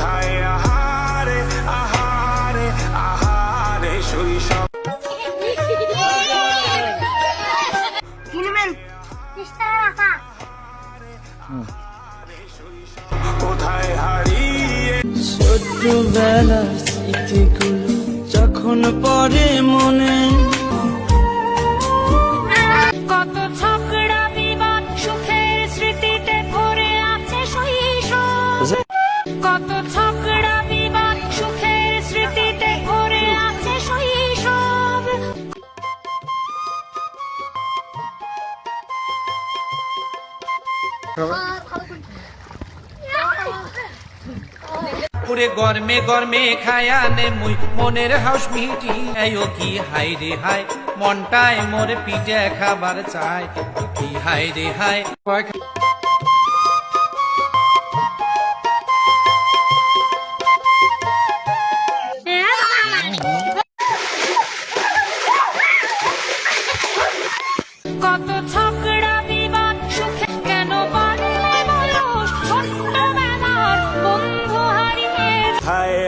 কোথায়? আহারে আহারে আহারে শৈশব কোথায় হারিয়ে স্মৃতিগুলো যখন পরে মনে পুরে গরমে গরমে খায়ানে মুই, মনের হাউস মিটি এও কি হাই রে হাই মনটায় মোর পিঠে খাবার চাই। কি হাই রে হাই কত ঝগড়া বিবাদ সুখে কেন পারলে বলো ছোট্টবেলার বন্ধু হারিয়ে হায়